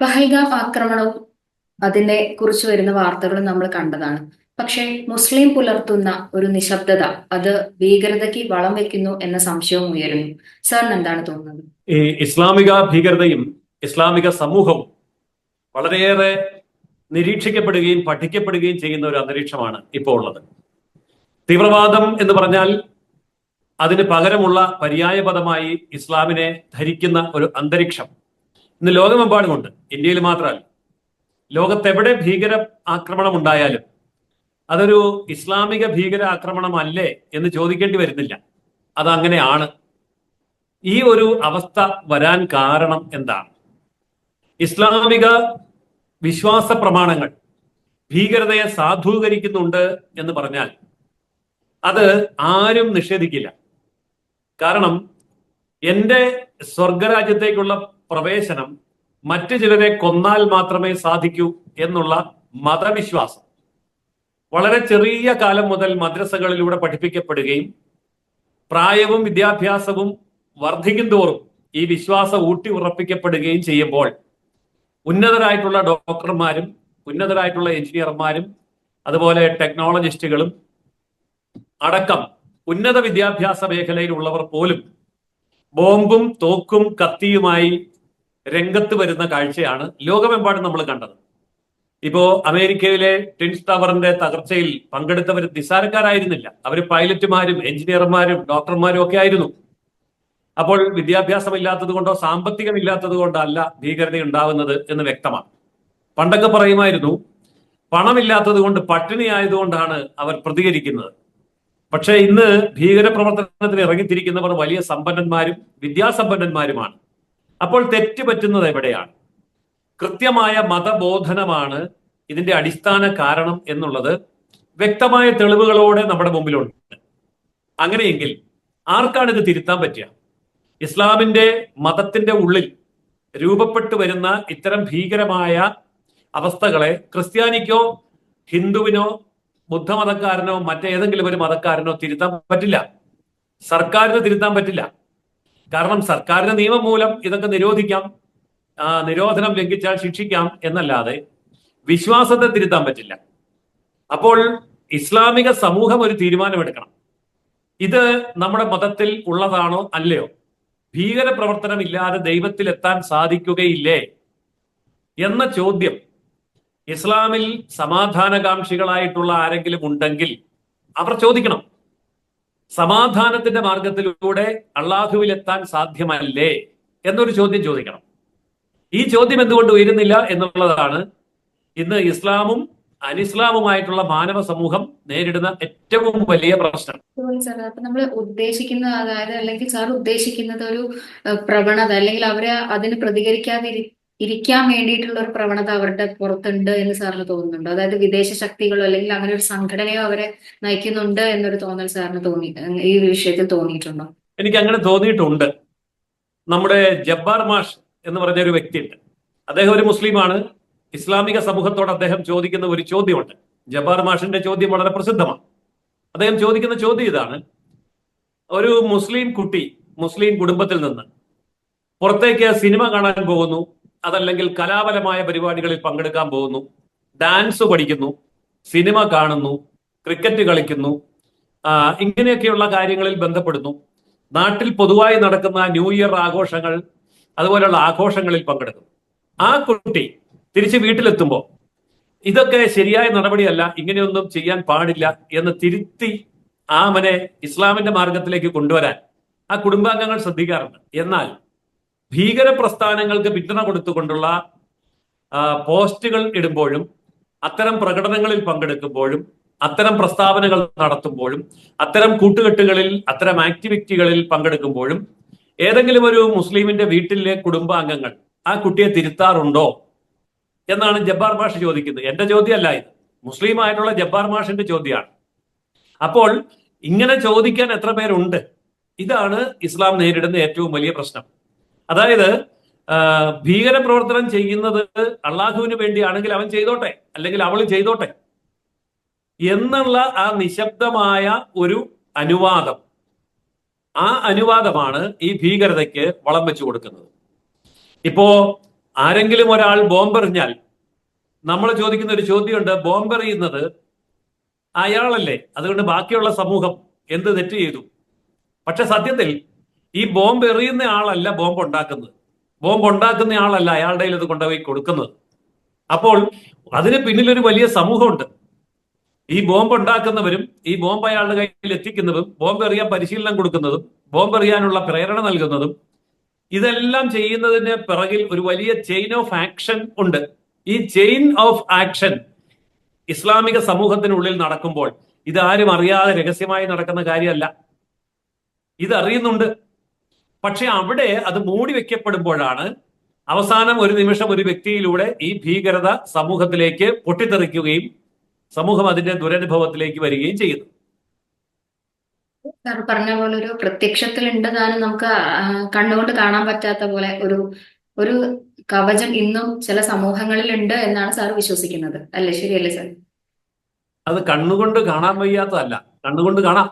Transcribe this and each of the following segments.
പഹൽഗാം ആക്രമണവും അതിനെ കുറിച്ച് വരുന്ന വാർത്തകളും നമ്മൾ കണ്ടതാണ്. പക്ഷേ മുസ്ലിം പുലർത്തുന്ന ഒരു നിശബ്ദത അത് ഭീകരതയ്ക്ക് വളം വെക്കുന്നു എന്ന സംശയവും ഉയരുന്നു. സാറിന് എന്താണ് തോന്നുന്നത്? ഈ ഇസ്ലാമിക ഭീകരതയും ഇസ്ലാമിക സമൂഹവും വളരെയേറെ നിരീക്ഷിക്കപ്പെടുകയും പഠിക്കപ്പെടുകയും ചെയ്യുന്ന ഒരു അന്തരീക്ഷമാണ് ഇപ്പോൾ ഉള്ളത്. തീവ്രവാദം എന്ന് പറഞ്ഞാൽ അതിന് പകരമുള്ള പര്യായപദമായി ഇസ്ലാമിനെ ധരിക്കുന്ന ഒരു അന്തരീക്ഷം. ഇന്ന് ലോകമെമ്പാടുമുണ്ട്. ഇന്ത്യയിൽ മാത്രമല്ല. ലോകത്തെവിടെ ഭീകര ആക്രമണം ഉണ്ടായാലും അതൊരു ഇസ്ലാമിക ഭീകര ആക്രമണമല്ലേ എന്ന് ചോദിക്കേണ്ടി വരുന്നില്ല. അതങ്ങനെയാണ്. ഈ ഒരു അവസ്ഥ വരാൻ കാരണം എന്താണ്? ഇസ്ലാമിക വിശ്വാസ പ്രമാണങ്ങൾ ഭീകരതയെ സാധൂകരിക്കുന്നുണ്ട് എന്ന് പറഞ്ഞാൽ അത് ആരും നിഷേധിക്കില്ല. കാരണം എന്റെ സ്വർഗരാജ്യത്തേക്കുള്ള പ്രവേശനം മറ്റു ചിലരെ കൊന്നാൽ മാത്രമേ സാധിക്കൂ എന്നുള്ള മതവിശ്വാസം. വളരെ ചെറിയ കാലം മുതൽ മദ്രസകളിലൂടെ പഠിപ്പിക്കപ്പെടുകയും പ്രായവും വിദ്യാഭ്യാസവും വർദ്ധിക്കും തോറും ഈ വിശ്വാസം ഊട്ടി ഉറപ്പിക്കപ്പെടുകയും ചെയ്യുമ്പോൾ ഉന്നതരായിട്ടുള്ള ഡോക്ടർമാരും ഉന്നതരായിട്ടുള്ള എഞ്ചിനീയർമാരും അതുപോലെ ടെക്നോളജിസ്റ്റുകളും അടക്കം ഉന്നത വിദ്യാഭ്യാസ മേഖലയിലുള്ളവർ പോലും ബോംബും തോക്കും കത്തിയുമായി രംഗത്ത് വരുന്ന കാഴ്ചയാണ് ലോകമെമ്പാടും നമ്മൾ കണ്ടത്. ഇപ്പോ അമേരിക്കയിലെ ട്വിൻസ് ടവറിന്റെ തകർച്ചയിൽ പങ്കെടുത്തവർ നിസ്സാരക്കാരായിരുന്നില്ല. അവർ പൈലറ്റുമാരും എഞ്ചിനീയർമാരും ഡോക്ടർമാരും ഒക്കെ ആയിരുന്നു. അപ്പോൾ വിദ്യാഭ്യാസം ഇല്ലാത്തത് കൊണ്ടോ സാമ്പത്തികം ഇല്ലാത്തത് കൊണ്ടല്ല ഭീകരത ഉണ്ടാവുന്നത് എന്ന് വ്യക്തമാണ്. പണ്ടൊക്കെ പറയുമായിരുന്നു പണമില്ലാത്തത് കൊണ്ട് പട്ടിണി ആയതുകൊണ്ടാണ് അവർ പ്രതികരിക്കുന്നത്. പക്ഷേ ഇന്ന് ഭീകര പ്രവർത്തനത്തിന് ഇറങ്ങിത്തിരിക്കുന്നവർ വലിയ സമ്പന്നന്മാരും വിദ്യാസമ്പന്നന്മാരുമാണ്. അപ്പോൾ തെറ്റ് പറ്റുന്നത് എവിടെയാണ്? കൃത്യമായ മതബോധനമാണ് ഇതിന്റെ അടിസ്ഥാന കാരണം എന്നുള്ളത് വ്യക്തമായ തെളിവുകളോടെ നമ്മുടെ മുമ്പിലുണ്ട്. അങ്ങനെയെങ്കിൽ ആർക്കാണ് ഇത് തിരുത്താൻ പറ്റുക? ഇസ്ലാമിന്റെ മതത്തിന്റെ ഉള്ളിൽ രൂപപ്പെട്ടു വരുന്ന ഇത്തരം ഭീകരമായ അവസ്ഥകളെ ക്രിസ്ത്യാനിക്കോ ഹിന്ദുവിനോ ബുദ്ധമതക്കാരനോ മറ്റേതെങ്കിലും ഒരു മതക്കാരനോ തിരുത്താൻ പറ്റില്ല. സർക്കാരിന് തിരുത്താൻ പറ്റില്ല. കാരണം സർക്കാരിന്റെ നിയമം മൂലം ഇതൊക്കെ നിരോധിക്കാം. നിരോധനം ലംഘിച്ചാൽ ശിക്ഷിക്കാം എന്നല്ലാതെ വിശ്വാസത്തെ തിരുത്താൻ പറ്റില്ല. അപ്പോൾ ഇസ്ലാമിക സമൂഹം ഒരു തീരുമാനമെടുക്കണം. ഇത് നമ്മുടെ മതത്തിൽ ഉള്ളതാണോ അല്ലയോ? ഭീകര പ്രവർത്തനം ഇല്ലാതെ ദൈവത്തിൽ എത്താൻ സാധിക്കുകയില്ലേ? എന്ന ചോദ്യം ഇസ്ലാമിൽ സമാധാനകാംക്ഷികളായിട്ടുള്ള ആരെങ്കിലും ഉണ്ടെങ്കിൽ അവർ ചോദിക്കണം. സമാധാനത്തിന്റെ മാർഗത്തിലൂടെ അള്ളാഹുവിൽ എത്താൻ സാധ്യമല്ലേ എന്നൊരു ചോദ്യം ചോദിക്കണം. ഈ ചോദ്യം എന്തുകൊണ്ട് ഉയരുന്നില്ല എന്നുള്ളതാണ് ഇന്ന് ഇസ്ലാമും അനിസ്ലാമുമായിട്ടുള്ള മാനവ സമൂഹം നേരിടുന്ന ഏറ്റവും വലിയ പ്രശ്നം. സാർ അപ്പൊ നമ്മൾ ഉദ്ദേശിക്കുന്ന അതായത് അല്ലെങ്കിൽ സാർ ഉദ്ദേശിക്കുന്നത് ഒരു പ്രവണത അല്ലെങ്കിൽ അവരെ അതിന് പ്രതികരിക്കാതെ ഇരി- ഇരിക്കാൻ വേണ്ടിയിട്ടുള്ള ഒരു പ്രവണത അവരുടെ പുറത്തുണ്ട് എന്ന് സാറിന് തോന്നുന്നുണ്ടോ? അതായത് വിദേശ ശക്തികളോ അല്ലെങ്കിൽ അങ്ങനെ ഒരു സംഘടനയോ അവരെ നയിക്കുന്നുണ്ട് എന്നൊരു തോന്നൽ സാറിന് തോന്നി ഈ വിഷയത്തിൽ തോന്നിയിട്ടുണ്ടോ? എനിക്ക് അങ്ങനെ തോന്നിയിട്ടുണ്ട്. നമ്മുടെ ജബ്ബാർ മാഷ് എന്ന് പറഞ്ഞ ഒരു വ്യക്തിയുണ്ട്. അദ്ദേഹം ഒരു മുസ്ലിമാണ്. ഇസ്ലാമിക സമൂഹത്തോട് അദ്ദേഹം ചോദിക്കുന്ന ഒരു ചോദ്യമുണ്ട്. ജബ്ബാർ മാഷിന്റെ ചോദ്യം വളരെ പ്രസിദ്ധമാണ്. അദ്ദേഹം ചോദിക്കുന്ന ചോദ്യം ഇതാണ്. ഒരു മുസ്ലിം കുട്ടി മുസ്ലിം കുടുംബത്തിൽ നിന്ന് പുറത്തേക്ക് സിനിമ കാണാൻ പോകുന്നു. അതല്ലെങ്കിൽ കലാപരമായ പരിപാടികളിൽ പങ്കെടുക്കാൻ പോകുന്നു. ഡാൻസ് പഠിക്കുന്നു. സിനിമ കാണുന്നു. ക്രിക്കറ്റ് കളിക്കുന്നു. ഇങ്ങനെയൊക്കെയുള്ള കാര്യങ്ങളിൽ ബന്ധപ്പെടുന്നു. നാട്ടിൽ പൊതുവായി നടക്കുന്ന ന്യൂ ഇയർ ആഘോഷങ്ങൾ അതുപോലെയുള്ള ആഘോഷങ്ങളിൽ പങ്കെടുക്കുന്നു. ആ കുട്ടി തിരിച്ച് വീട്ടിലെത്തുമ്പോൾ ഇതൊക്കെ ശരിയായ നടപടിയല്ല ഇങ്ങനെയൊന്നും ചെയ്യാൻ പാടില്ല എന്ന് തിരുത്തി ആ അവനെ ഇസ്ലാമിന്റെ മാർഗത്തിലേക്ക് കൊണ്ടുവരാൻ ആ കുടുംബാംഗങ്ങൾ ശ്രദ്ധിക്കാറുണ്ട്. എന്നാൽ ഭീകര പ്രസ്ഥാനങ്ങൾക്ക് പിന്തുണ കൊടുത്തുകൊണ്ടുള്ള പോസ്റ്റുകൾ ഇടുമ്പോഴും അത്തരം പ്രകടനങ്ങളിൽ പങ്കെടുക്കുമ്പോഴും അത്തരം പ്രസ്താവനകൾ നടത്തുമ്പോഴും അത്തരം കൂട്ടുകെട്ടുകളിൽ അത്തരം ആക്ടിവിറ്റികളിൽ പങ്കെടുക്കുമ്പോഴും ഏതെങ്കിലും ഒരു മുസ്ലിമിന്റെ വീട്ടിലെ കുടുംബാംഗങ്ങൾ ആ കുട്ടിയെ തിരുത്താറുണ്ടോ എന്നാണ് ജബ്ബാർ മാഷ് ചോദിക്കുന്നത്. എന്റെ ചോദ്യമല്ല ഇത്. മുസ്ലിം ആയിട്ടുള്ള ജബ്ബാർ മാഷിന്റെ ചോദ്യമാണ്. അപ്പോൾ ഇങ്ങനെ ചോദിക്കാൻ എത്ര പേരുണ്ട്? ഇതാണ് ഇസ്ലാം നേരിടുന്ന ഏറ്റവും വലിയ പ്രശ്നം. അതായത് ഭീകര പ്രവർത്തനം ചെയ്യുന്നത് അള്ളാഹുവിന് വേണ്ടിയാണെങ്കിൽ അവൻ ചെയ്തോട്ടെ അല്ലെങ്കിൽ അവൾ ചെയ്തോട്ടെ എന്നുള്ള ആ നിശബ്ദമായ ഒരു അനുവാദം. ആ അനുവാദമാണ് ഈ ഭീകരതയ്ക്ക് വളം വെച്ചു കൊടുക്കുന്നത്. ഇപ്പോ ആരെങ്കിലും ഒരാൾ ബോംബെറിഞ്ഞാൽ നമ്മൾ ചോദിക്കുന്ന ഒരു ചോദ്യമുണ്ട് ബോംബെറിയുന്നത് അയാളല്ലേ? അതുകൊണ്ട് ബാക്കിയുള്ള സമൂഹം എന്ത് തെറ്റ് ചെയ്തു? പക്ഷെ സത്യത്തിൽ ഈ ബോംബ് എറിയുന്ന ആളല്ല ബോംബ് ഉണ്ടാക്കുന്നത്. ബോംബ് ഉണ്ടാക്കുന്ന ആളല്ല അയാളുടെ ഇത് കൊണ്ടുപോയി കൊടുക്കുന്നത്. അപ്പോൾ അതിന് പിന്നിലൊരു വലിയ സമൂഹമുണ്ട്. ഈ ബോംബ് ഉണ്ടാക്കുന്നവരും ഈ ബോംബ് അയാളുടെ കയ്യിൽ എത്തിക്കുന്നതും ബോംബ് എറിയാൻ പരിശീലനം കൊടുക്കുന്നതും ബോംബ് എറിയാനുള്ള പ്രേരണ നൽകുന്നതും ഇതെല്ലാം ചെയ്യുന്നതിന് പിറകിൽ ഒരു വലിയ ചെയിൻ ഓഫ് ആക്ഷൻ ഉണ്ട്. ഈ ചെയിൻ ഓഫ് ആക്ഷൻ ഇസ്ലാമിക സമൂഹത്തിനുള്ളിൽ നടക്കുമ്പോൾ ഇതാരും അറിയാതെ രഹസ്യമായി നടക്കുന്ന കാര്യമല്ല. ഇത് അറിയുന്നുണ്ട് പക്ഷെ അവിടെ അത് മൂടി വെക്കപ്പെടുമ്പോഴാണ് അവസാനം ഒരു നിമിഷം ഒരു വ്യക്തിയിലൂടെ ഈ ഭീകരത സമൂഹത്തിലേക്ക് പൊട്ടിത്തെറിക്കുകയും സമൂഹം അതിന്റെ ദുരനുഭവത്തിലേക്ക് വരികയും ചെയ്യുന്നു. സാർ പറഞ്ഞ പോലെ ഒരു പ്രത്യക്ഷത്തിൽ താനും നമുക്ക് കണ്ണുകൊണ്ട് കാണാൻ പറ്റാത്ത പോലെ ഒരു ഒരു കവചം ഇന്നും ചില സമൂഹങ്ങളിൽ ഉണ്ട് എന്നാണ് സാർ വിശ്വസിക്കുന്നത്. അല്ലേ? ശരിയല്ലേ സാർ? അത് കണ്ണുകൊണ്ട് കാണാൻ വയ്യാത്തതല്ല. കണ്ണുകൊണ്ട് കാണാം.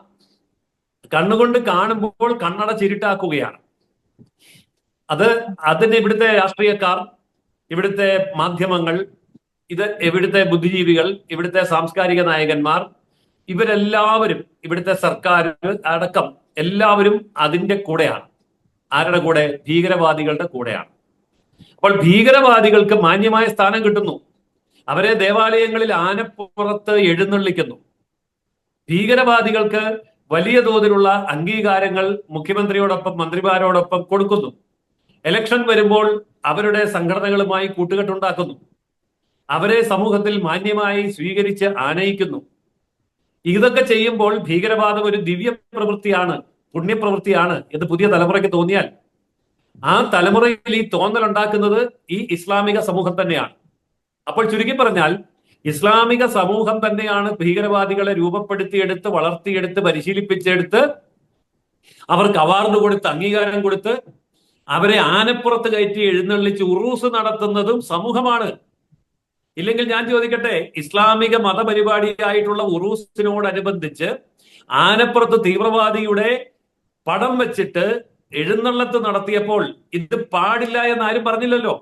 കണ്ണുകൊണ്ട് കാണുമ്പോൾ കണ്ണട ചിരിട്ടാക്കുകയാണ്. അത് അതിന് ഇവിടുത്തെ രാഷ്ട്രീയക്കാർ ഇവിടുത്തെ മാധ്യമങ്ങൾ ഇത് ഇവിടുത്തെ ബുദ്ധിജീവികൾ ഇവിടുത്തെ സാംസ്കാരിക നായകന്മാർ ഇവരെല്ലാവരും ഇവിടുത്തെ സർക്കാർ അടക്കം എല്ലാവരും അതിന്റെ കൂടെയാണ്. ആരുടെ കൂടെ? ഭീകരവാദികളുടെ കൂടെയാണ്. അപ്പോൾ ഭീകരവാദികൾക്ക് മാന്യമായ സ്ഥാനം കിട്ടുന്നു. അവരെ ദേവാലയങ്ങളിൽ ആനപ്പുറത്ത് എഴുന്നള്ളിക്കുന്നു. ഭീകരവാദികൾക്ക് വലിയ തോതിലുള്ള അംഗീകാരങ്ങൾ മുഖ്യമന്ത്രിയോടൊപ്പം മന്ത്രിമാരോടൊപ്പം കൊടുക്കുന്നു. ഇലക്ഷൻ വരുമ്പോൾ അവരുടെ സംഘടനകളുമായി കൂട്ടുകെട്ടുണ്ടാക്കുന്നു. അവരെ സമൂഹത്തിൽ മാന്യമായി സ്വീകരിച്ച് ആനയിക്കുന്നു. ഇതൊക്കെ ചെയ്യുമ്പോൾ ഭീകരവാദം ഒരു ദിവ്യ പ്രവൃത്തിയാണ് പുണ്യപ്രവൃത്തിയാണ് എന്ന് പുതിയ തലമുറയ്ക്ക് തോന്നിയാൽ. ആ തലമുറയിൽ ഈ തോന്നൽ ഉണ്ടാക്കുന്നത് ഈ ഇസ്ലാമിക സമൂഹം തന്നെയാണ്. അപ്പോൾ ചുരുക്കി പറഞ്ഞാൽ ഇസ്ലാമിക സമൂഹം തന്നെയാണ് ഭീകരവാദികളെ രൂപപ്പെടുത്തിയെടുത്ത് വളർത്തിയെടുത്ത് പരിശീലിപ്പിച്ചെടുത്ത് അവർക്ക് അവാർഡ് കൊടുത്ത് അംഗീകാരം കൊടുത്ത് അവരെ ആനപ്പുറത്ത് കയറ്റി എഴുന്നള്ളിച്ച് ഉറൂസ് നടത്തുന്നതും സമൂഹമാണ്. ഇല്ലെങ്കിൽ ഞാൻ ചോദിക്കട്ടെ ഇസ്ലാമിക മതപരിപാടിയായിട്ടുള്ള ഉറൂസിനോടനുബന്ധിച്ച് ആനപ്പുറത്ത് തീവ്രവാദിയുടെ പടം വെച്ചിട്ട് എഴുന്നള്ളത്ത് നടത്തിയപ്പോൾ ഇത് പാടില്ല എന്ന് ആരും പറഞ്ഞില്ലല്ലോ.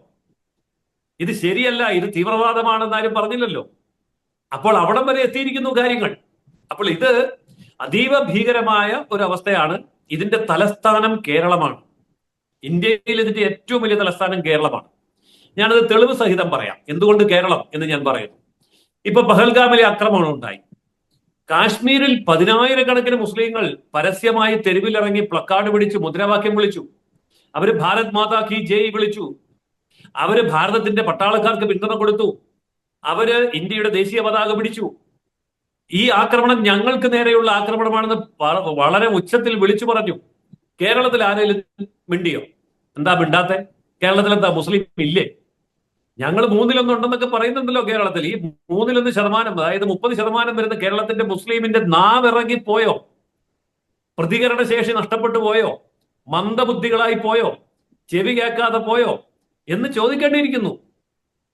ഇത് ശരിയല്ല ഇത് തീവ്രവാദമാണെന്ന് ആരും പറഞ്ഞില്ലല്ലോ. അപ്പോൾ അവിടം വരെ എത്തിയിരിക്കുന്നു കാര്യങ്ങൾ. അപ്പോൾ ഇത് അതീവ ഭീകരമായ ഒരു അവസ്ഥയാണ് ഇതിന്റെ തലസ്ഥാനം കേരളമാണ്. ഇന്ത്യയിൽ ഇതിന്റെ ഏറ്റവും വലിയ തലസ്ഥാനം കേരളമാണ്. ഞാനത് തെളിവ് സഹിതം പറയാം. എന്തുകൊണ്ട് കേരളം എന്ന് ഞാൻ പറയുന്നു. ഇപ്പൊ പഹൽഗാമിലെ ആക്രമണം ഉണ്ടായി. കാശ്മീരിൽ പതിനായിരക്കണക്കിന് മുസ്ലിങ്ങൾ പരസ്യമായി തെരുവിലിറങ്ങി പ്ലക്കാർഡ് പിടിച്ചു മുദ്രാവാക്യം വിളിച്ചു. അവർ ഭാരത് മാതാ കി ജയ് വിളിച്ചു. അവർ ഭാരതത്തിന്റെ പട്ടാളക്കാർക്ക് പിന്തുണ കൊടുത്തു. അവർ ഇന്ത്യയുടെ ദേശീയ പതാക പിടിച്ചു. ഈ ആക്രമണം ഞങ്ങൾക്ക് നേരെയുള്ള ആക്രമണമാണെന്ന് വളരെ ഉച്ചത്തിൽ വിളിച്ചു പറഞ്ഞു. കേരളത്തിൽ ആരെങ്കിലും മിണ്ടിയോ? എന്താ മിണ്ടാത്തെ? കേരളത്തിൽ എന്താ മുസ്ലിം ഇല്ലേ? ഞങ്ങൾ മൂന്നിലൊന്ന് ഉണ്ടെന്നൊക്കെ പറയുന്നുണ്ടല്ലോ കേരളത്തിൽ. ഈ മൂന്നിലൊന്ന് ശതമാനം അതായത് മുപ്പത് ശതമാനം വരുന്ന കേരളത്തിന്റെ മുസ്ലിമിന്റെ നാവിറങ്ങി പോയോ? പ്രതികരണ ശേഷി നഷ്ടപ്പെട്ടു പോയോ? മന്ദബുദ്ധികളായി പോയോ? ചെവി കേൾക്കാതെ പോയോ? എന്ന് ചോദിക്കേണ്ടിയിരിക്കുന്നു.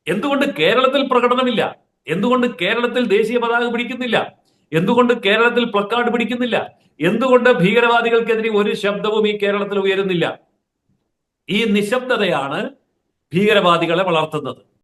എന്തുകൊണ്ട് കേരളത്തിൽ പ്രകടനമില്ല? എന്തുകൊണ്ട് കേരളത്തിൽ ദേശീയ പതാക പിടിക്കുന്നില്ല? എന്തുകൊണ്ട് കേരളത്തിൽ പ്ലക്കാർഡ് പിടിക്കുന്നില്ല? എന്തുകൊണ്ട് ഭീകരവാദികൾക്കെതിരെ ഒരു ശബ്ദവും ഈ കേരളത്തിൽ ഉയരുന്നില്ല? ഈ നിശബ്ദതയാണ് ഭീകരവാദികളെ വളർത്തുന്നത്.